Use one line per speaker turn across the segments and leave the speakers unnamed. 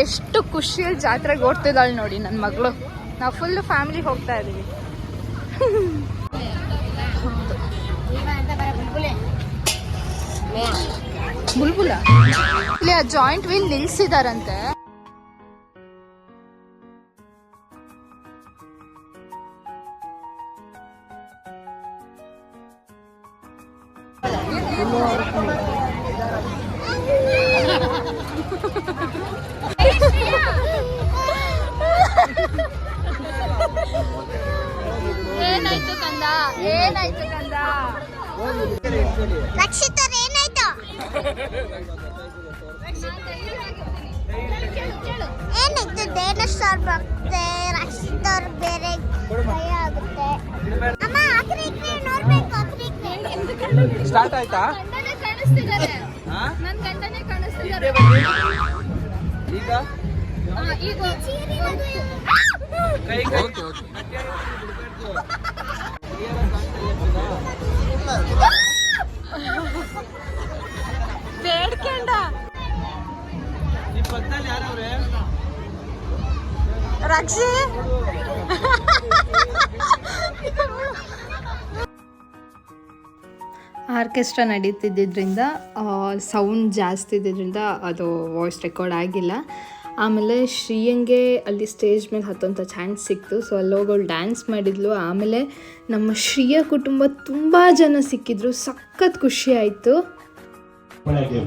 ಎಷ್ಟು ಖುಷಿಯಲ್ಲಿ ಜಾತ್ರೆಗೆ ಓಡ್ತಿದ್ದಾಳೆ ನೋಡಿ ನನ್ನ ಮಗಳು. ನಾವು ಫುಲ್ ಫ್ಯಾಮಿಲಿ ಹೋಗ್ತಾ ಇದ್ದೀವಿ ಬುಲ್ಬುಲ? ಇಲ್ಲಿ ಜಾಯಿಂಟ್ ವೀಲ್ ನಿಲ್ಸಿದಾರಂತೆ. ಏನಾಯ್ತು ಕಂದ
ರಕ್ಷಿತರ್ ಏನಾಯ್ತು? ಏನಾಯ್ತು ಡೈನೋಸಾರ್ ಬರುತ್ತೆ ರಕ್ಷಿತರ್ ಬೇರೆ ಭಯ ಆಗುತ್ತೆ. ಅಮ್ಮ ಆ ಕಡೆ ಈ ನೋಡ್ಬೇಕು ಆ ಕಡೆ ಈ ಕಡೆ
ಸ್ಟಾರ್ಟ್ ಆಯ್ತಾ?
ಗಂಡನೇ ಕಾಣಿಸ್ತಿದ್ದಾರೆ.
ಹಾ?
ನನ್ ಗಂಡನೇ ಕಾಣಿಸ್ತಿದ್ದಾರೆ.
ಈಗ?
ಈಗ?
ಕೈ ಕೈ.
ರಕ್ಷಿ. ಆರ್ಕೆಸ್ಟ್ರಾ ನಡೀತಿದ್ದರಿಂದ ಸೌಂಡ್ ಜಾಸ್ತಿ ಇದ್ದಿದ್ದರಿಂದ ಅದು ವಾಯ್ಸ್ ರೆಕಾರ್ಡ್ ಆಗಿಲ್ಲ. ಆಮೇಲೆ ಶ್ರೀಯಂಗೆ ಅಲ್ಲಿ ಸ್ಟೇಜ್ ಮೇಲೆ ಹತ್ತೋಂಥ ಚಾನ್ಸ್ ಸಿಕ್ತು. ಸೊ ಅಲ್ಲಿ ಹೋಗೋಳು ಡ್ಯಾನ್ಸ್ ಮಾಡಿದ್ಲು. ಆಮೇಲೆ ನಮ್ಮ ಶ್ರೀಯ ಕುಟುಂಬ ತುಂಬ ಜನ ಸಿಕ್ಕಿದ್ರು. ಸಖತ್ ಖುಷಿ ಆಯಿತು.
ಒಳಗೆ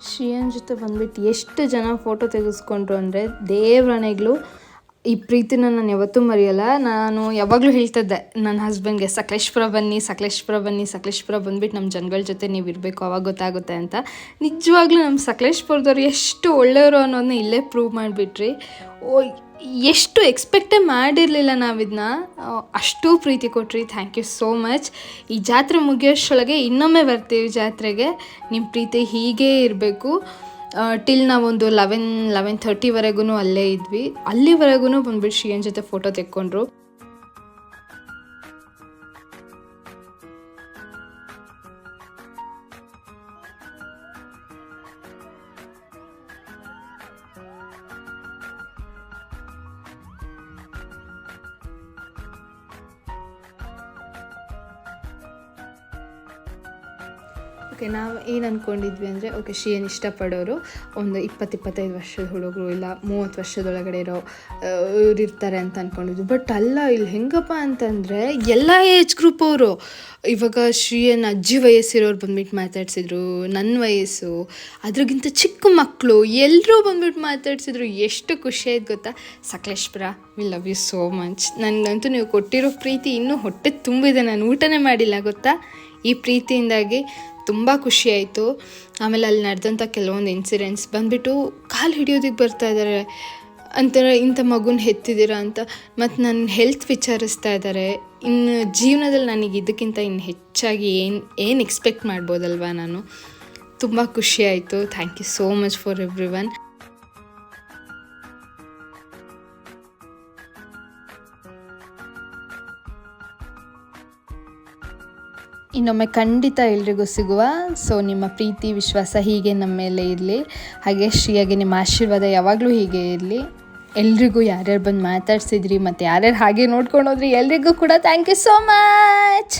ಶ್ರೀಯನ್ ಜೊತೆ ಬಂದ್ಬಿಟ್ಟು ಎಷ್ಟು ಜನ ಫೋಟೋ ತೆಗೆಸ್ಕೊಂಡ್ರು ಅಂದರೆ ದೇವ್ರಣೆಗಳು ಈ ಪ್ರೀತಿನ ನಾನು ಯಾವತ್ತೂ ಮರೆಯಲ್ಲ. ನಾನು ಯಾವಾಗಲೂ ಹೇಳ್ತಿದ್ದೆ, ನನ್ನ ಹಸ್ಬೆಂಡ್ಗೆ ಸಕಲೇಶ್ಪುರ ಬನ್ನಿ ಸಕಲೇಶ್ಪುರ ಬನ್ನಿ, ಸಕಲೇಶ್ಪುರ ಬಂದ್ಬಿಟ್ಟು ನಮ್ಮ ಜನಗಳ ಜೊತೆ ನೀವು ಇರಬೇಕು, ಅವಾಗ ಗೊತ್ತಾಗುತ್ತೆ ಅಂತ. ನಿಜವಾಗ್ಲೂ ನಮ್ಮ ಸಕಲೇಶ್ಪುರದವ್ರು ಎಷ್ಟು ಒಳ್ಳೆಯವರು ಅನ್ನೋದನ್ನ ಇಲ್ಲೇ ಪ್ರೂವ್ ಮಾಡಿಬಿಟ್ರಿ. ಓ ಎಷ್ಟು ಎಕ್ಸ್ಪೆಕ್ಟೇ ಮಾಡಿರಲಿಲ್ಲ ನಾವಿದನ್ನ ಅಷ್ಟು ಪ್ರೀತಿ ಕೊಟ್ರಿ. ಥ್ಯಾಂಕ್ ಯು ಸೋ ಮಚ್ ಈ ಜಾತ್ರೆ ಮುಗಿಯೋಷ್ಟೊಳಗೆ ಇನ್ನೊಮ್ಮೆ ಬರ್ತೀವಿ ಜಾತ್ರೆಗೆ. ನಿಮ್ಮ ಪ್ರೀತಿ ಹೀಗೇ ಇರಬೇಕು. ಟಿಲ್ ನಾವೊಂದು ಲೆವೆನ್ ಲೆವೆನ್ ಥರ್ಟಿವರೆಗೂ ಅಲ್ಲೇ ಇದ್ವಿ. ಅಲ್ಲಿವರೆಗೂ ಬಂದ್ಬಿಟ್ಟು ಶ್ರೀಯನ್ ಜೊತೆ ಫೋಟೋ ತೆಕ್ಕೊಂಡ್ರು. ಓಕೆ, ನಾವು ಏನು ಅಂದ್ಕೊಂಡಿದ್ವಿ ಅಂದರೆ, ಓಕೆ ಏನು ಇಷ್ಟಪಡೋರು ಒಂದು ಇಪ್ಪತ್ತು, ಇಪ್ಪತ್ತೈದು ವರ್ಷದ ಹುಡುಗರು ಇಲ್ಲ, ಮೂವತ್ತು ವರ್ಷದೊಳಗಡೆ ಇರೋ ಇವ್ರು ಇರ್ತಾರೆ ಅಂತ ಅಂದ್ಕೊಂಡಿದ್ವಿ ಬಟ್ ಅಲ್ಲ, ಇಲ್ಲಿ ಹೆಂಗಪ್ಪ ಅಂತಂದರೆ, ಎಲ್ಲ ಏಜ್ ಗ್ರೂಪ್ ಅವರು, ಇವಾಗ ಶ್ರೀಯನ್ ಅಜ್ಜಿ ವಯಸ್ಸಿರೋರು ಬಂದ್ಬಿಟ್ಟು ಮಾತಾಡ್ಸಿದ್ರು ನನ್ನ ವಯಸ್ಸು, ಅದ್ರಗಿಂತ ಚಿಕ್ಕ ಮಕ್ಕಳು ಎಲ್ಲರೂ ಬಂದ್ಬಿಟ್ಟು ಮಾತಾಡ್ಸಿದ್ರು, ಎಷ್ಟು ಖುಷಿ ಆಯ್ತು ಗೊತ್ತಾ? Sakleshpur we love you so much ನನಗಂತೂ ನೀವು ಕೊಟ್ಟಿರೋ ಪ್ರೀತಿ ಇನ್ನೂ ಹೊಟ್ಟೆ ತುಂಬಿದೆ, ನಾನು ಊಟನೇ ಮಾಡಿಲ್ಲ, ಗೊತ್ತಾ? ಈ ಪ್ರೀತಿಯಿಂದಾಗಿ ತುಂಬ ಖುಷಿ ಆಯಿತು. ಆಮೇಲೆ ಅಲ್ಲಿ ನಡೆದಂಥ ಕೆಲವೊಂದು ಇನ್ಸಿಡೆಂಟ್ಸ್ ಬಂದುಬಿಟ್ಟು ಕಾಲು ಹಿಡಿಯೋದಕ್ಕೆ ಬರ್ತಾ ಇದ್ದಾರೆ ಅಂತ ಇಂಥ ಮಗುನ ಹೆತ್ತಿದ್ದೀರಾ ಅಂತ. ಮತ್ತು ನನ್ನ ಹೆಲ್ತ್ ವಿಚಾರಿಸ್ತಾ ಇದ್ದಾರೆ ಇನ್ನು ಜೀವನದಲ್ಲಿ ನನಗೆ ಇದಕ್ಕಿಂತ ಇನ್ನು ಹೆಚ್ಚಾಗಿ ಏನು ಏನು ಎಕ್ಸ್ಪೆಕ್ಟ್ ಮಾಡ್ಬೋದಲ್ವಾ ನಾನು. ತುಂಬ ಖುಷಿ ಆಯಿತು. Thank you so much for everyone ಇನ್ನೊಮ್ಮೆ ಖಂಡಿತ ಎಲ್ರಿಗೂ ಸಿಗುವ, ಸೊ ನಿಮ್ಮ ಪ್ರೀತಿ, ವಿಶ್ವಾಸ ಹೀಗೆ ನಮ್ಮ ಮೇಲೆ ಇರಲಿ. ಹಾಗೆ ಶ್ರೀಯಾಗಿ ನಿಮ್ಮ ಆಶೀರ್ವಾದ ಯಾವಾಗಲೂ ಹೀಗೆ ಇರಲಿ. ಎಲ್ರಿಗೂ ಯಾರ್ಯಾರು ಬಂದು ಮಾತಾಡ್ಸಿದ್ರಿ ಮತ್ತು ಯಾರ್ಯಾರು ಹಾಗೆ ನೋಡ್ಕೊಂಡು ಹೋದ್ರಿ ಎಲ್ರಿಗೂ ಕೂಡ ಥ್ಯಾಂಕ್ ಯು ಸೋ ಮಚ್